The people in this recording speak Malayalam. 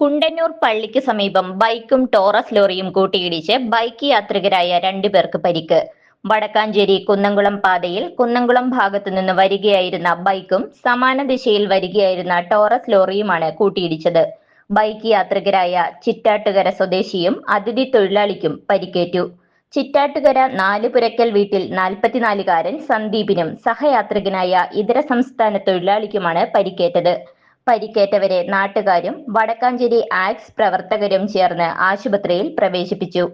കുണ്ടന്നൂർ പള്ളിക്ക് സമീപം ബൈക്കും ടോറസ് ലോറിയും കൂട്ടിയിടിച്ച് ബൈക്ക് യാത്രികരായ രണ്ടുപേർക്ക് പരിക്ക്. വടക്കാഞ്ചേരി കുന്നംകുളം പാതയിൽ കുന്നംകുളം ഭാഗത്തു നിന്ന് വരികയായിരുന്ന ബൈക്കും സമാന ദിശയിൽ വരികയായിരുന്ന ടോറസ് ലോറിയുമാണ് കൂട്ടിയിടിച്ചത്. ബൈക്ക് യാത്രികരായ ചിറ്റാട്ടുകര സ്വദേശിയും അതിഥി തൊഴിലാളിക്കും പരിക്കേറ്റു. ചിറ്റാട്ടുകര നാലുപുരക്കൽ വീട്ടിൽ നാൽപ്പത്തിനാലുകാരൻ സന്ദീപിനും സഹയാത്രികനായ ഇതര സംസ്ഥാന തൊഴിലാളിക്കുമാണ് പരിക്കേറ്റത്. പരിക്കേറ്റവരെ നാട്ടുകാരും വടക്കാഞ്ചേരി ആക്സ് പ്രവർത്തകരും ചേർന്ന് ആശുപത്രിയിൽ പ്രവേശിപ്പിച്ചു.